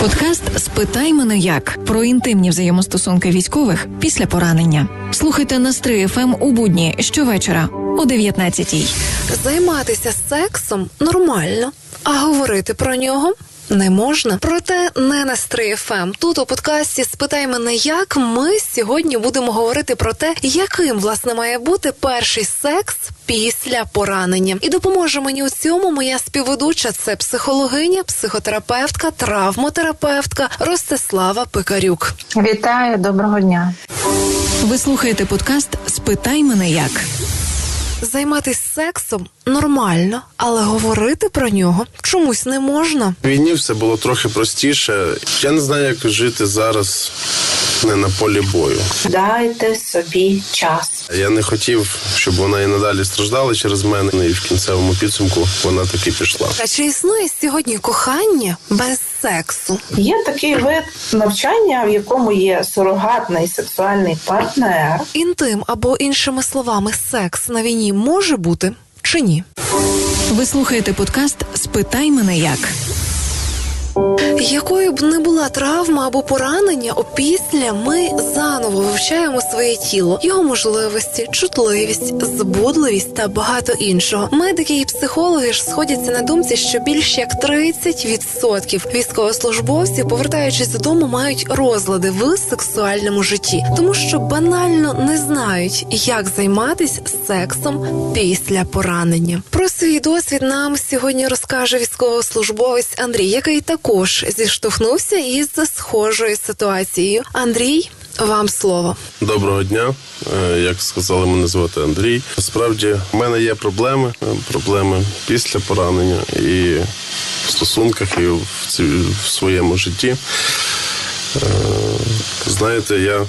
Подкаст Спитай мене як про інтимні взаємостосунки військових після поранення. Слухайте на 3 ФМ у будні щовечора о 19-й. Займатися сексом нормально, а говорити про нього. Не можна, проте не на стрій ФМ. Тут у подкасті Спитай мене як ми сьогодні будемо говорити про те, яким власне має бути перший секс після поранення. І допоможе мені у цьому моя співведуча це психологиня, психотерапевтка, травмотерапевтка Ростислава Пикарюк. Вітаю, доброго дня. Ви слухаєте подкаст Спитай мене як. Займатися сексом нормально, але говорити про нього чомусь не можна. Війні все було трохи простіше. Я не знаю, як жити зараз не на полі бою. Дайте собі час. Я не хотів, щоб вона і надалі страждала через мене, і в кінцевому підсумку вона таки пішла. А чи існує сьогодні кохання без сексу? Є такий вид навчання, в якому є сурогатний сексуальний партнер. Інтим або іншими словами, секс на війні може бути чи ні? Ви слухаєте подкаст Спитай мене як. Якою б не була травма або поранення, опісля ми заново вивчаємо своє тіло, його можливості, чутливість, збудливість та багато іншого. Медики і психологи ж сходяться на думці, що більш як 30% військовослужбовців, повертаючись додому, мають розлади в сексуальному житті, тому що банально не знають, як займатися сексом після поранення. Про свій досвід нам сьогодні розкаже військовослужбовець Андрій, який також зіштовхнувся із схожою ситуацією. Андрій, вам слово. Доброго дня. Е, Як сказали, мене звати Андрій. Насправді, в мене є проблеми, е, проблеми після поранення і в стосунках, і в, в своєму житті. Е, Знаєте, я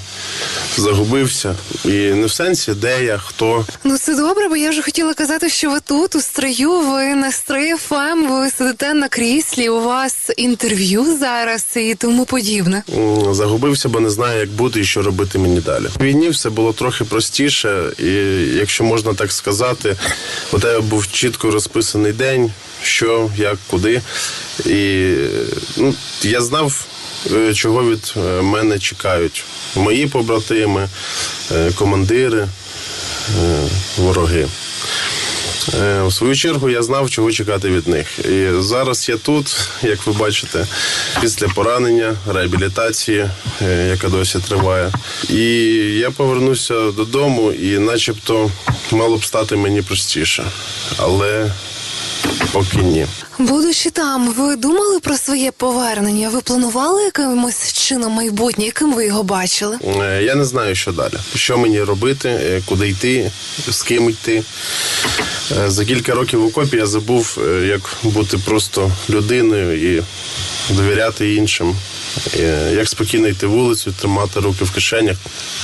загубився. І не в сенсі, де я, хто. Ну це добре, бо я вже хотіла казати, що ви тут у строю, ви на строї ФМ, ви сидите на кріслі, у вас інтерв'ю зараз і тому подібне. Загубився, бо не знаю, як бути і що робити мені далі. В війні все було трохи простіше, і якщо можна так сказати, у тебе був чітко розписаний день, що, як, куди. І ну, я знав, чого від е, мене чекають мої побратими, е, командири, е, вороги. Е, В свою чергу я знав, чого чекати від них. І зараз я тут, як ви бачите, після поранення, реабілітації, е, яка досі триває. І я повернуся додому, і начебто мало б стати мені простіше. Але поки ні. Будучи там, ви думали про своє повернення? Ви планували якимось чином майбутнє, яким ви його бачили? Е, Я не знаю, що далі. Що мені робити, е, куди йти, з ким йти. Е, За кілька років в окопі я забув, е, як бути просто людиною і довіряти іншим. Е, Як спокійно йти вулицю, тримати руки в кишенях,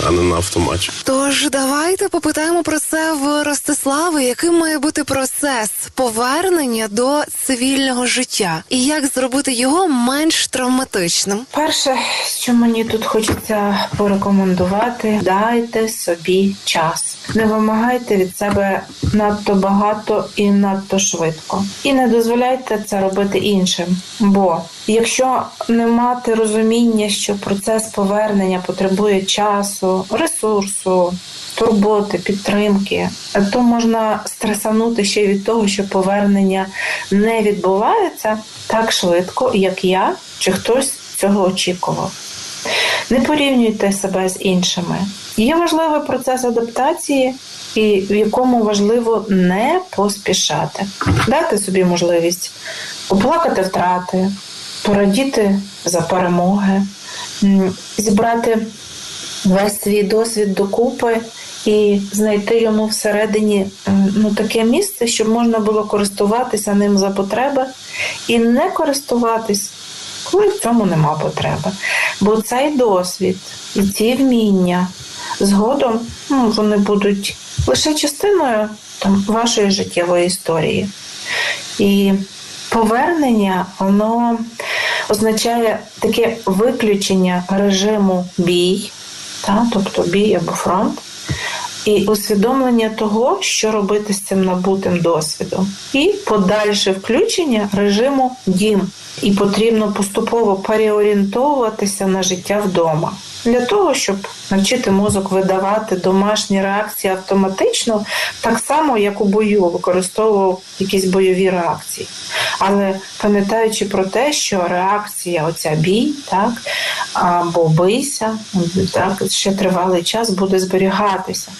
а не на автоматі. Тож давайте попитаємо про це в Ростислави, яким має бути процес повернення до цивільного життя, і як зробити його менш травматичним. Перше, що мені тут хочеться порекомендувати, дайте собі час. Не вимагайте від себе надто багато і надто швидко. І не дозволяйте це робити іншим. Бо якщо не мати розуміння, що процес повернення потребує часу, ресурсу, турботи, підтримки, то можна стресанути ще від того, що повернення не відбувається так швидко, як я чи хтось цього очікував. Не порівнюйте себе з іншими. Є важливий процес адаптації, і в якому важливо не поспішати, дати собі можливість оплакати втрати, порадіти за перемоги, зібрати весь свій досвід докупи і знайти йому всередині ну, таке місце, щоб можна було користуватися ним за потреби і не користуватись, коли в цьому нема потреби. Бо цей досвід і ці вміння згодом ну, вони будуть лише частиною там, вашої життєвої історії. І повернення, воно означає таке виключення режиму бій, та, тобто бій або фронт, і усвідомлення того, що робити з цим набутим досвідом, і подальше включення режиму дім. І потрібно поступово переорієнтовуватися на життя вдома для того, щоб навчити мозок видавати домашні реакції автоматично, так само як у бою використовував якісь бойові реакції. Але пам'ятаючи про те, що реакція, оця бій, так або бийся, так ще тривалий час буде зберігатися.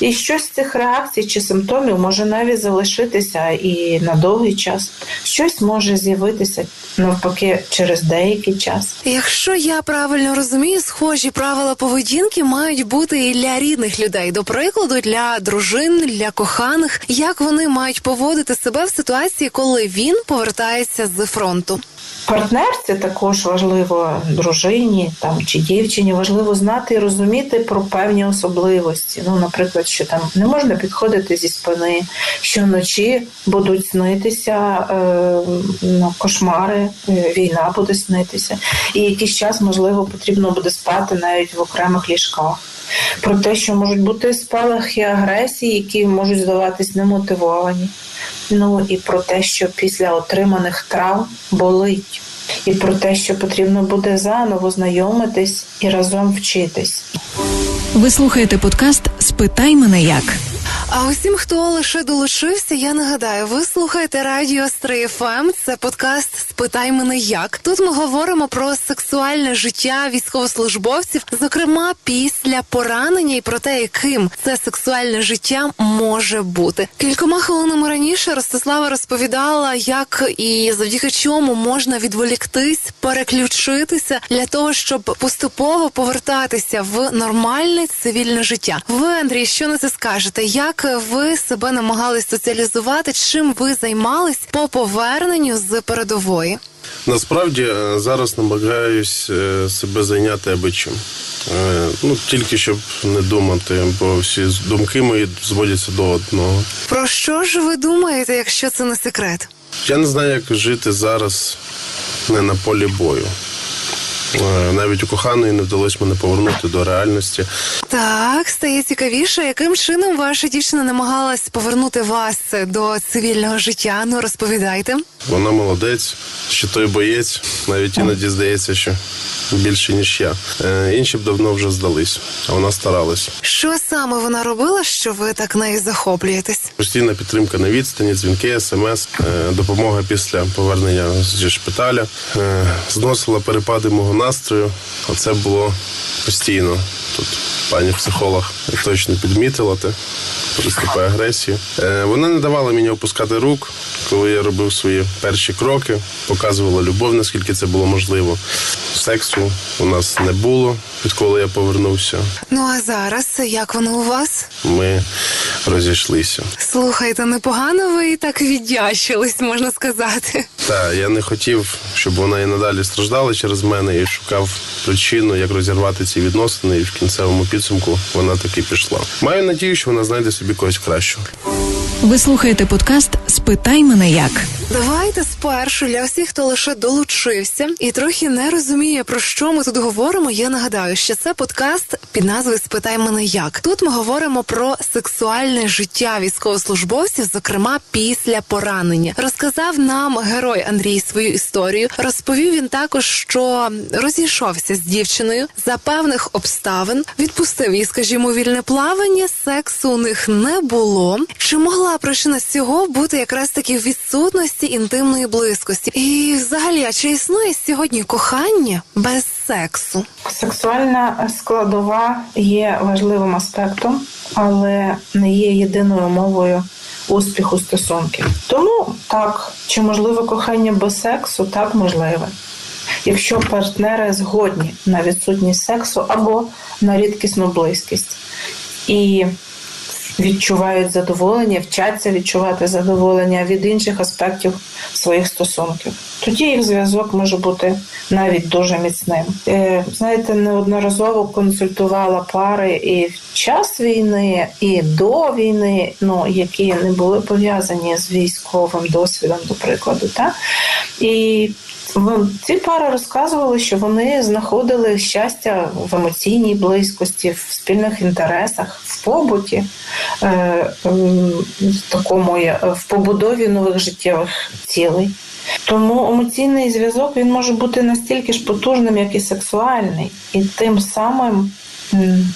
І щось з цих реакцій чи симптомів може навіть залишитися і на довгий час. Щось може з'явитися навпаки через деякий час. Якщо я правильно розумію, схожі правила поведінки мають бути і для рідних людей, до прикладу, для дружин, для коханих, як вони мають поводити себе в ситуації, коли він повертається з фронту. Партнерці також важливо дружині там чи дівчині важливо знати і розуміти про певні особливості. Ну, наприклад, що там не можна підходити зі спини, що вночі будуть снитися е, ну, кошмари, е, війна буде снитися, і якийсь час можливо потрібно буде спати навіть в окремих ліжках. Про те, що можуть бути спалахи агресії, які можуть здаватись немотивовані. Ну і про те, що після отриманих травм болить, і про те, що потрібно буде заново знайомитись і разом вчитись. Ви слухаєте подкаст Спитай мене як. А усім, хто лише долучився, я нагадаю, ви слухаєте радіо Стрий ФМ. Це подкаст Спитай мене як. Тут ми говоримо про сексуальне життя військовослужбовців, зокрема після поранення, і про те, яким це сексуальне життя може бути. Кількома хвилинами раніше Ростислава розповідала, як і завдяки чому можна відволіктись, переключитися для того, щоб поступово повертатися в нормальне цивільне життя. Ви, Андрій, що на це скажете? Як ви себе намагались соціалізувати? Чим ви займались по поверненню з передової? Насправді е, зараз намагаюсь е, себе зайняти аби чим. Е, Ну, тільки щоб не думати, бо всі думки мої зводяться до одного. Про що ж ви думаєте, якщо це не секрет? Я не знаю, як жити зараз не на полі бою. Е, Навіть у коханої не вдалося мене повернути до реальності. Так, стає цікавіше, яким чином ваша дівчина намагалась повернути вас до цивільного життя? Ну розповідайте. Вона молодець, що той боєць, навіть іноді здається, що більше ніж я. Е, Інші б давно вже здались, а вона старалась. Що саме вона робила, що ви так нею захоплюєтесь? Постійна підтримка на відстані, дзвінки, смс, е, допомога після повернення зі шпиталя, е, зносила перепади мого настрою. А це було постійно. Тут пані психолог точно підмітила те приступи агресії. Е, Вона не давала мені опускати рук, коли я робив свої перші кроки, показувала любов, наскільки це було можливо. Сексу у нас не було, відколи я повернувся. Ну а зараз як воно у вас? Ми розійшлися. Слухайте, непогано ви і так віддячились, можна сказати. Так, я не хотів, щоб вона і надалі страждала через мене і шукав причину, як розірвати ці відносини, і в кінцевому підсумку вона таки пішла. Маю надію, що вона знайде собі когось кращого. Ви слухаєте подкаст Спитай мене як. Давайте спершу для всіх, хто лише долучився і трохи не розуміє, про що ми тут говоримо. Я нагадаю, що це подкаст під назвою Спитай мене як. Тут ми говоримо про сексуальне життя військовослужбовців, зокрема після поранення. Розказав нам герой Андрій свою історію. Розповів він також, що розійшовся з дівчиною за певних обставин, відпустив її, скажімо, вільне плавання. Сексу у них не було. Чи могла причина цього бути якраз таки в відсутності інтимної близькості? І взагалі, а чи існує сьогодні кохання без сексу? Сексуальна складова є важливим аспектом, але не є єдиною мовою успіху стосунків. Тому так, чи можливе кохання без сексу? Так можливе. Якщо партнери згодні на відсутність сексу або на рідкісну близькість і відчувають задоволення, вчаться відчувати задоволення від інших аспектів своїх стосунків. Тоді їх зв'язок може бути навіть дуже міцним. Е, Знаєте, неодноразово консультувала пари і в час війни, і до війни, ну які не були пов'язані з військовим досвідом, до прикладу, та і Ці пари розказували, що вони знаходили щастя в емоційній близькості, в спільних інтересах, в побуті, е, в такому в побудові нових життєвих цілей. Тому емоційний зв'язок він може бути настільки ж потужним, як і сексуальний, і тим самим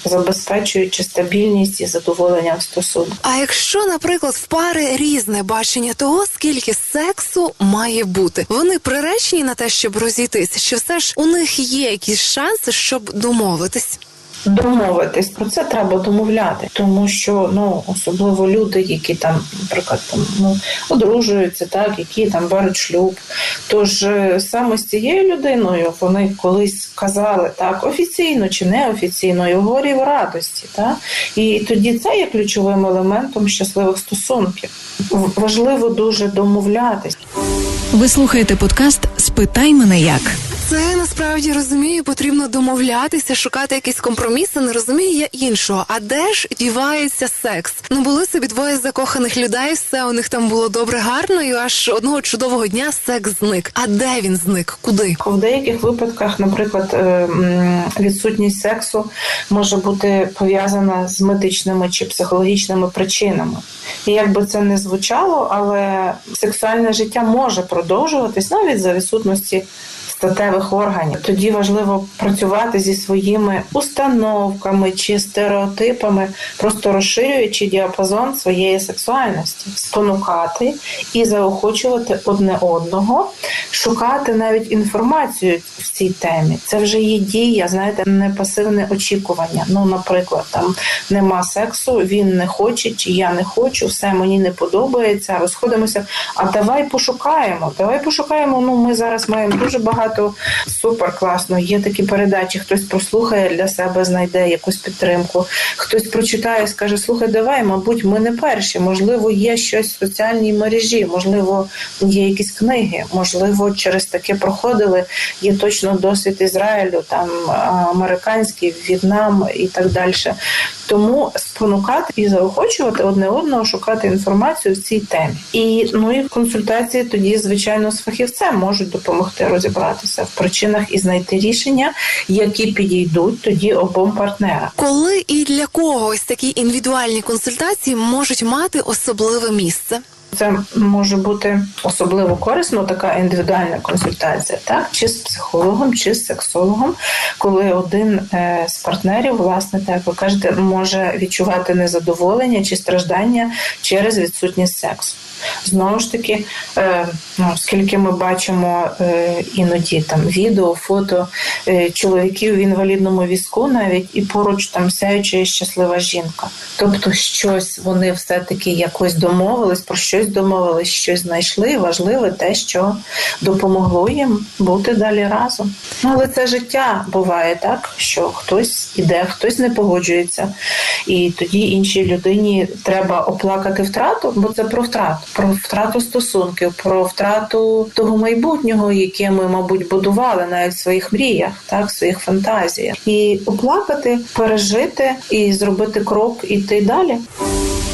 забезпечуючи стабільність і задоволення в стосунку. А якщо, наприклад, в пари різне бачення того, скільки сексу має бути, вони приречені на те, щоб розійтися, чи все ж у них є якісь шанси, щоб домовитись? Домовитись про це треба домовляти, тому що ну особливо люди, які там, наприклад, там ну одружуються, так які там беруть шлюб. Тож е, саме з цією людиною вони колись казали так офіційно чи неофіційно, і говорі в радості, так і тоді це є ключовим елементом щасливих стосунків. Важливо дуже домовлятись. Ви слухаєте подкаст Спитай мене як. Насправді розумію, потрібно домовлятися, шукати якісь компроміси. Не розумію я іншого. А де ж дівається секс? Ну були собі двоє закоханих людей, все у них там було добре, гарно, і аж одного чудового дня секс зник. А де він зник? Куди? В деяких випадках, наприклад, е, відсутність сексу може бути пов'язана з медичними чи психологічними причинами. І як би це не звучало, але сексуальне життя може продовжуватись навіть за відсутності. Статевих органів тоді важливо працювати зі своїми установками чи стереотипами, просто розширюючи діапазон своєї сексуальності, спонукати і заохочувати одне одного, шукати навіть інформацію в цій темі. Це вже є дія, знаєте, не пасивне очікування. Ну, наприклад, там нема сексу, він не хоче, чи я не хочу, все мені не подобається, розходимося. А давай пошукаємо. Давай пошукаємо. Ну, ми зараз маємо дуже багато супер класно. Є такі передачі, хтось прослухає для себе, знайде якусь підтримку, хтось прочитає, скаже: слухай, давай, мабуть, ми не перші. Можливо, є щось в соціальній мережі, можливо, є якісь книги, можливо, через таке проходили. Є точно досвід Ізраїлю, там американський, В'єтнам і так далі. Тому спонукати і заохочувати одне одного шукати інформацію в цій темі. І ну і консультації тоді, звичайно, з фахівцем можуть допомогти розібратися в причинах і знайти рішення, які підійдуть тоді обом партнерам. Коли і для кого ось такі індивідуальні консультації можуть мати особливе місце? Це може бути особливо корисно, така індивідуальна консультація, так чи з психологом, чи з сексологом, коли один е, з партнерів, власне, так ви кажете, може відчувати незадоволення чи страждання через відсутність сексу. Знову ж таки, е, ну, оскільки ми бачимо е, іноді там відео, фото е, чоловіків в інвалідному візку, навіть і поруч там сяюча і щаслива жінка. Тобто, щось вони все-таки якось домовились, про щось домовились, щось знайшли. Важливе те, що допомогло їм бути далі разом. Ну, але це життя буває так, що хтось іде, хтось не погоджується, і тоді іншій людині треба оплакати втрату, бо це про втрату, про втрату стосунків, про втрату того майбутнього, яке ми, мабуть, будували навіть в своїх мріях, так, в своїх фантазіях, і оплакати, пережити і зробити крок, іти далі.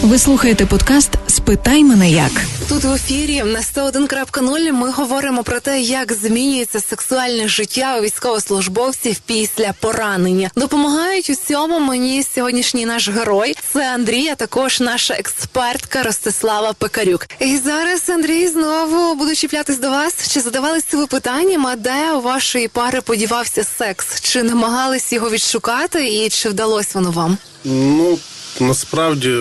Ви слухаєте подкаст Спитай мене як. Тут в ефірі на 101.0 ми говоримо про те, як змінюється сексуальне життя у військовослужбовців після поранення. Допомагають у цьому мені сьогоднішній наш герой. Це Андрій, а також наша експертка Ростислава Пекарюк. І зараз Андрій знову буду чіплятись до вас. Чи задавалися ви питанням, а де у вашої пари подівався секс? Чи намагались його відшукати, і чи вдалося воно вам? Ну, насправді,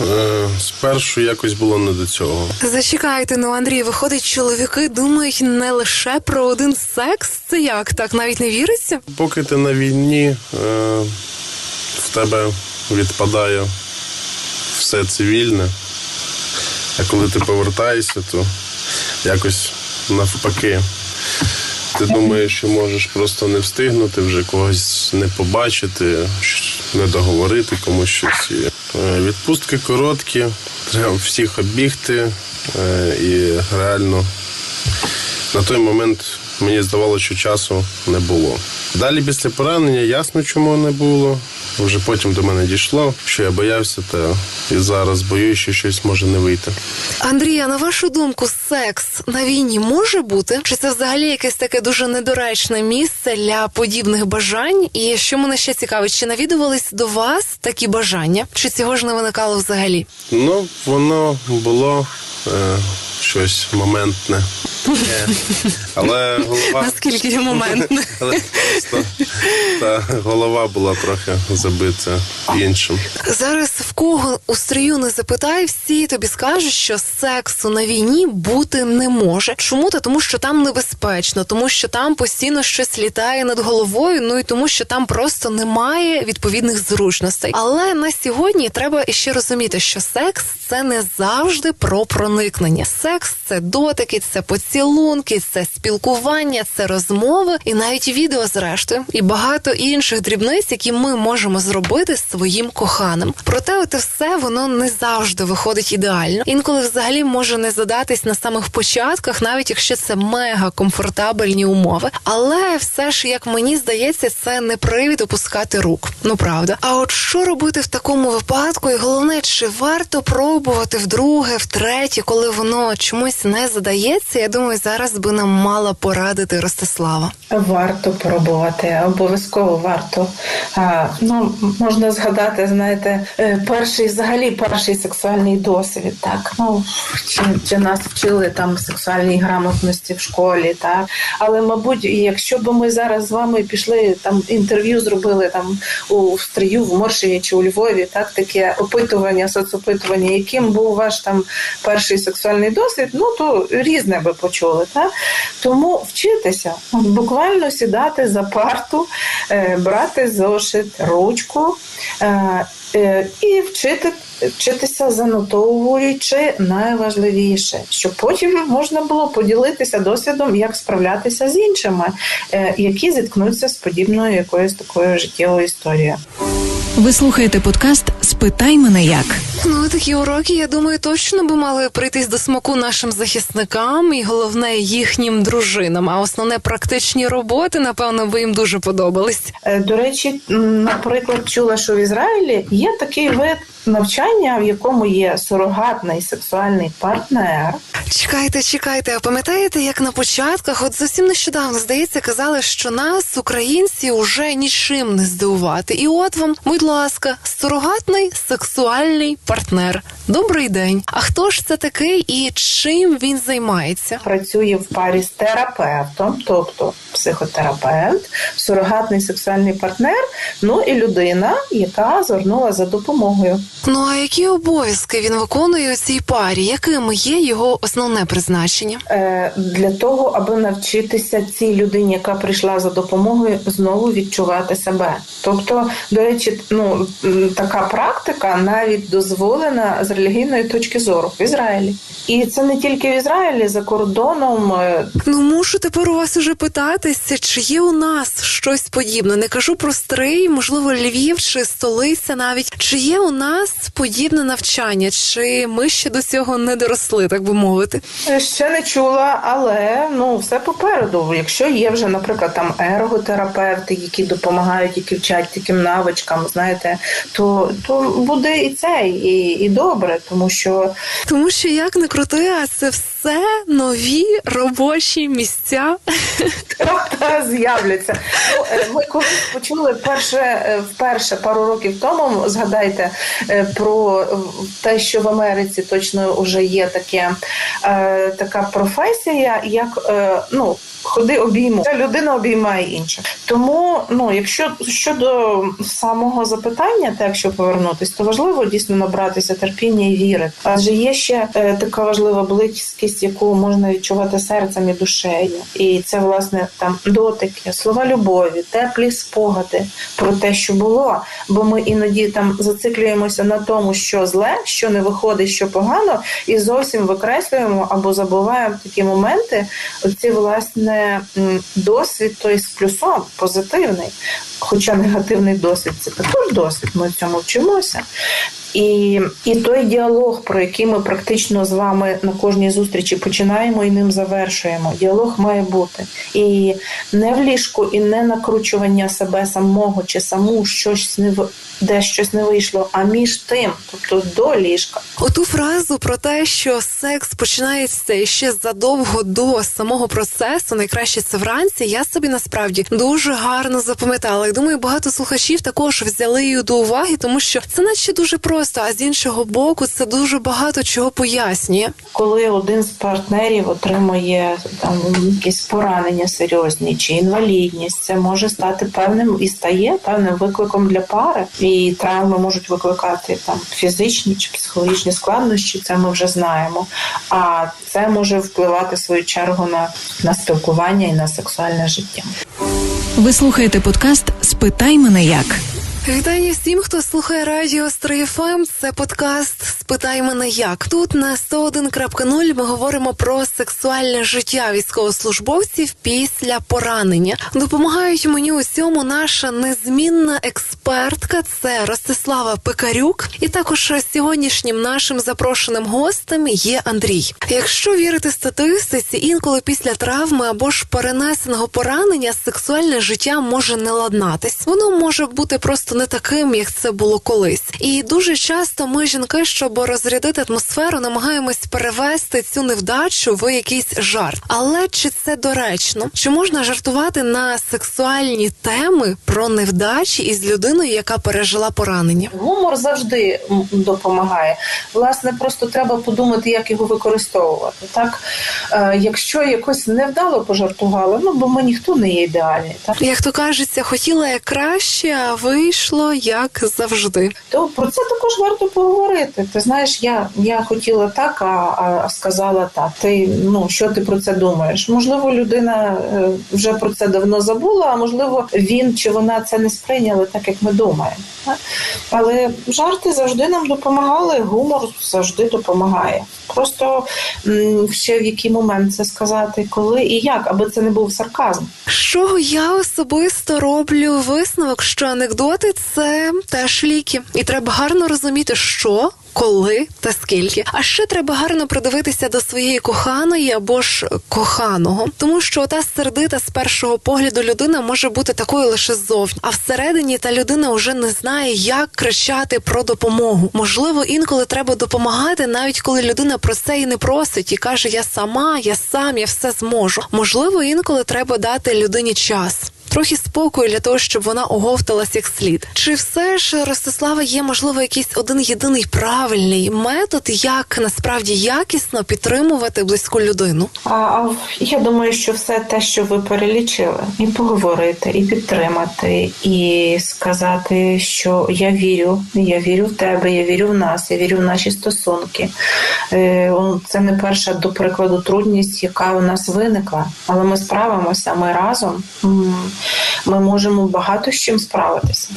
е, спершу якось було не до цього. Зачекайте, ну Андрій, виходить, чоловіки думають не лише про один секс. Це як так навіть не віриться? Поки ти на війні, е, в тебе відпадає все цивільне. А коли ти повертаєшся, то якось навпаки. Ти думаєш, що можеш просто не встигнути, вже когось не побачити, не договорити комусь щось. Е, Відпустки короткі, треба всіх оббігти. е, І реально на той момент мені здавалося, що часу не було. Далі після поранення ясно, чому не було. Вже потім до мене дійшло, що я боявся, та і зараз боюсь, що щось може не вийти. Андрій, а на вашу думку, секс на війні може бути? Чи це взагалі якесь таке дуже недоречне місце для подібних бажань? І що мене ще цікавить, чи навідувались до вас такі бажання? Чи цього ж не виникало взагалі? Ну, воно було е, щось моментне. Але голова. Наскільки моментне? Але просто та голова була трохи забита іншим. Зараз в кого у стрію не запитай, всі тобі скажуть, що сексу на війні бути не може. Чому то тому, що там небезпечно, тому що там постійно щось літає над головою. Ну і тому, що там просто немає відповідних зручностей. Але на сьогодні треба ще розуміти, що секс це не завжди про проникнення. Секс це дотики, це поцілунки, це спілкування, це розмови і навіть відео зрештою, і багато інших дрібниць, які ми можемо зробити своїм коханим. Проте, от все воно не завжди виходить ідеально. Інколи взагалі може не задатись на самих початках, навіть якщо це мега комфортабельні умови. Але все ж, як мені здається, це не привід опускати рук. Ну правда. А от що робити в такому випадку? І головне, чи варто пробувати вдруге, втретє, коли воно чомусь не задається? Я думаю, зараз би нам мала порадити Ростислава. Варто пробувати, обов'язково варто. А, ну, можна згадати, знаєте, е, перший взагалі перший сексуальний досвід. Так, ну чи, чи нас вчили там сексуальній грамотності в школі, так. Але, мабуть, якщо б ми зараз з вами пішли там інтерв'ю зробили там у стрію в Моршині чи у Львові, так таке опитування, соцопитування, яким був ваш там перший сексуальний досвід, ну то різне би почули. Так? Тому вчитися, буквально сідати за парту, е, брати зошит, ручку е, е, і вчити. Вчитися занотовуючи найважливіше, щоб потім можна було поділитися досвідом, як справлятися з іншими, які зіткнуться з подібною якоюсь такою життєвою історією. Ви слухаєте подкаст Спитай мене як. Ну, такі уроки, я думаю, точно би мали прийтись до смаку нашим захисникам і головне їхнім дружинам. А основне практичні роботи, напевно, би їм дуже подобались. Е, До речі, наприклад, чула, що в Ізраїлі є такий вид навчання, в якому є сурогатний сексуальний партнер. Чекайте, чекайте. А пам'ятаєте, як на початках, от зовсім нещодавно здається, казали, що нас, українці, уже нічим не здивувати. І от вам, будь ласка, сурогатний сексуальний партнер. Добрий день. А хто ж це такий і чим він займається? Працює в парі з терапевтом, тобто психотерапевт, сурогатний сексуальний партнер, ну і людина, яка звернула за допомогою. Ну а які обов'язки він виконує у цій парі? Яким є його основне призначення? Е, Для того, аби навчитися цій людині, яка прийшла за допомогою, знову відчувати себе. Тобто, до речі, ну така практика навіть дозволена з релігійної точки зору в Ізраїлі. І це не тільки в Ізраїлі, за кордоном. е, Ну мушу тепер у вас уже питатися, чи є у нас щось подібне. Не кажу про стрий, можливо, Львів чи столиця навіть. Чи є у нас подібне навчання, чи ми ще до цього не доросли, так би мовити? Ще не чула, але ну все попереду. Якщо є вже, наприклад, там ерготерапевти, які допомагають, які вчать таким навичкам, знаєте, то, то буде і це, і, і добре, тому що Тому що як не крути, а це все нові робочі місця. та з'являться. Ну, е, ми колись почули перше е, вперше пару років тому. Згадайте е, про те, що в Америці точно вже є таке е, така професія, як е, ну. Ходи обійму. Ця людина обіймає інших. Тому, ну, якщо щодо самого запитання, так якщо повернутись, то важливо дійсно набратися терпіння і віри. Адже є ще е, така важлива близькість, яку можна відчувати серцем і душею. І це власне там дотики, слова любові, теплі спогади про те, що було. Бо ми іноді там зациклюємося на тому, що зле, що не виходить, що погано, і зовсім викреслюємо або забуваємо такі моменти. Оці власне досвід той з плюсом позитивний, хоча негативний досвід це також досвід. Ми в цьому вчимося. І, і той діалог, про який ми практично з вами на кожній зустрічі починаємо і ним завершуємо. Діалог має бути. І не в ліжку, і не накручування себе самого чи саму щось не в- де щось не вийшло, а між тим, тобто до ліжка. Оту фразу про те, що секс починається ще задовго до самого процесу, найкраще це вранці. Я собі насправді дуже гарно запам'ятала. І думаю, багато слухачів також взяли її до уваги, тому що це наче дуже просто. А з іншого боку, це дуже багато чого пояснює. коли один з партнерів отримує там якісь поранення серйозні чи інвалідність, це може стати певним і стає певним викликом для пари. І травми можуть викликати там фізичні чи психологічні складнощі. Це ми вже знаємо. А це може впливати в свою чергу на, на спілкування і на сексуальне життя. Ви слухаєте подкаст Спитай мене як. Вітання всім, хто слухає радіо Стрий Це подкаст Спитай мене як. Тут на 101.0 ми говоримо про сексуальне життя військовослужбовців після поранення. Допомагають мені у цьому наша незмінна експертка. Це Ростислава Пекарюк. І також сьогоднішнім нашим запрошеним гостем є Андрій. Якщо вірити статистиці, інколи після травми або ж перенесеного поранення сексуальне життя може не ладнатись. Воно може бути просто не таким, як це було колись. І дуже часто ми, жінки, щоб розрядити атмосферу, намагаємось перевести цю невдачу в якийсь жарт. Але чи це доречно? Чи можна жартувати на сексуальні теми про невдачі із людиною, яка пережила поранення? Гумор завжди допомагає. Власне, просто треба подумати, як його використовувати. Так, е, якщо якось невдало пожартували, ну бо ми ніхто не є ідеальні, так Як то кажеться, хотіла я краще, а вийшло як завжди. то про це також варто поговорити. Ти знаєш, я, я хотіла так, а, а, сказала так. Ти ну що ти про це думаєш? Можливо, людина е, вже про це давно забула, а можливо, він чи вона це не сприйняли так, як ми думаємо. Але жарти завжди нам допомагали, гумор завжди допомагає. Просто ще в який момент це сказати, коли і як, аби це не був сарказм. Чого я особисто роблю висновок, що анекдоти це теж ліки, і треба гарно розуміти, що. Коли та скільки, а ще треба гарно придивитися до своєї коханої або ж коханого, тому що та сердита з першого погляду людина може бути такою лише ззовні, а всередині та людина вже не знає, як кричати про допомогу. Можливо, інколи треба допомагати, навіть коли людина про це і не просить, і каже: Я сама, я сам, я все зможу. Можливо, інколи треба дати людині час. Трохи спокою для того, щоб вона оговталась як слід. Чи все ж Ростислава є можливо якийсь один єдиний правильний метод, як насправді якісно підтримувати близьку людину? А, я думаю, що все те, що ви перелічили, і поговорити, і підтримати, і сказати, що я вірю, я вірю в тебе, я вірю в нас, я вірю в наші стосунки. Е, Це не перша, до прикладу, трудність, яка у нас виникла, але ми справимося. Ми разом ми можемо багато з чим справитися.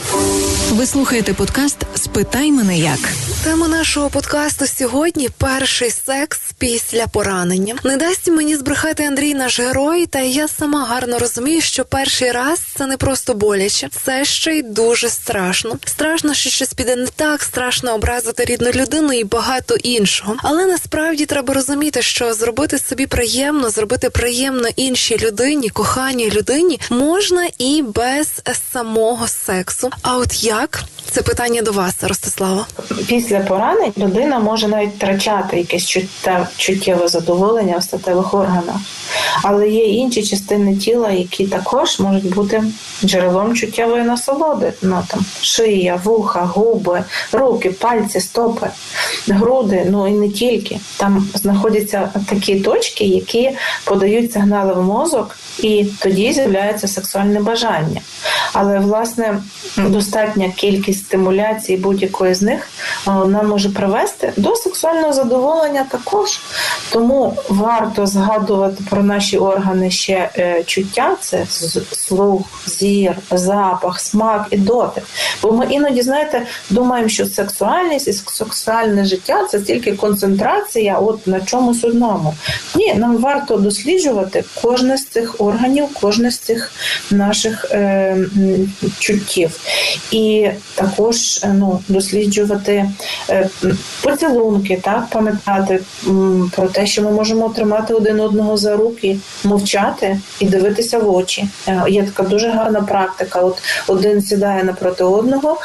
Ви слухаєте подкаст Спитай мене як. Тема нашого подкасту сьогодні перший секс після поранення. Не дасть мені збрехати Андрій, наш герой, та я сама гарно розумію, що перший раз це не просто боляче, це ще й дуже страшно. Страшно, що щось піде не так, страшно образити рідну людину і багато іншого. Але насправді треба розуміти, що зробити собі приємно, зробити приємно іншій людині, коханій людині можна і без самого сексу. А от як? Це питання до вас, Ростислава. Після поранень людина може навіть втрачати якесь чуттєве задоволення в статевих органах. Але є інші частини тіла, які також можуть бути джерелом чуттєвої насолоди. Ну там шия, вуха, губи, руки, пальці, стопи, груди, ну і не тільки. Там знаходяться такі точки, які подають сигнали в мозок, і тоді з'являється сексуальне бажання. Але власне достатня кількість стимуляцій будь-якої з них а, вона може привести до сексуального задоволення також. Тому варто згадувати про наші органи ще е, чуття: це слух, зір, запах, смак і дотик. Бо ми іноді, знаєте, думаємо, що сексуальність і сексуальне життя це тільки концентрація от на чомусь одному. Ні, нам варто досліджувати кожне з цих органів, кожне з цих наших е, чуттів. І також е, ну, досліджувати поцілунки, так пам'ятати про те, що ми можемо тримати один одного за руки, мовчати і дивитися в очі. Е, Є така дуже гарна практика. От один сідає напроти одного,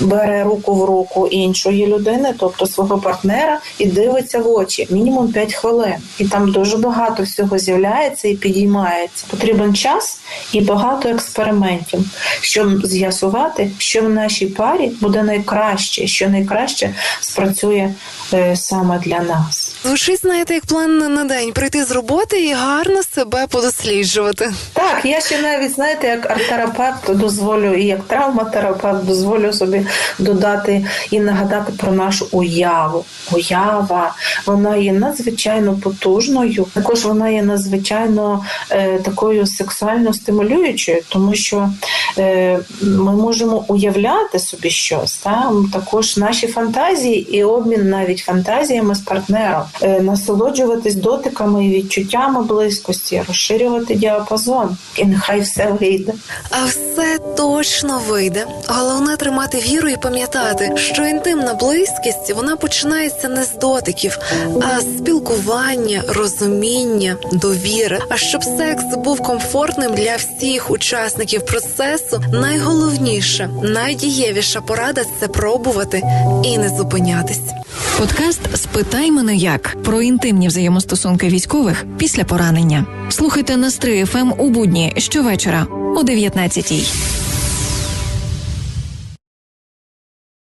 бере руку в руку іншої людини, тобто свого партнера, і дивиться в очі мінімум 5 хвилин. І там дуже багато всього з'являється і підіймається. Потрібен час і багато експериментів, щоб з'ясувати, що в нашій парі буде найкраще, що найкраще спрацює е, саме для нас. Звучить, знаєте, як план на день прийти з роботи і гарно себе подосліджувати. Так, я ще навіть знаєте, як арт-терапевт дозволю і як травматерапевт дозволю собі додати і нагадати про нашу уяву. Уява вона є надзвичайно потужною. Також вона є надзвичайно е, такою сексуально стимулюючою, тому що е, ми можемо уявляти собі щось. Та? Також наші фантазії і обмін навіть фантазіями з партнером, насолоджуватись дотиками і відчуттями близькості, розширювати діапазон, і нехай все вийде. А все точно вийде. Головне тримати віру і пам'ятати, що інтимна близькість вона починається не з дотиків, а з спілкування, розуміння, довіри. А щоб секс був комфортним для всіх учасників процесу, найголовніше, найдієвіша порада це пробувати і не зупинятись. Подкаст Спитай мене як про інтимні взаємостосунки військових після поранення. Слухайте на Стрий ФМ у будні щовечора о 19-й.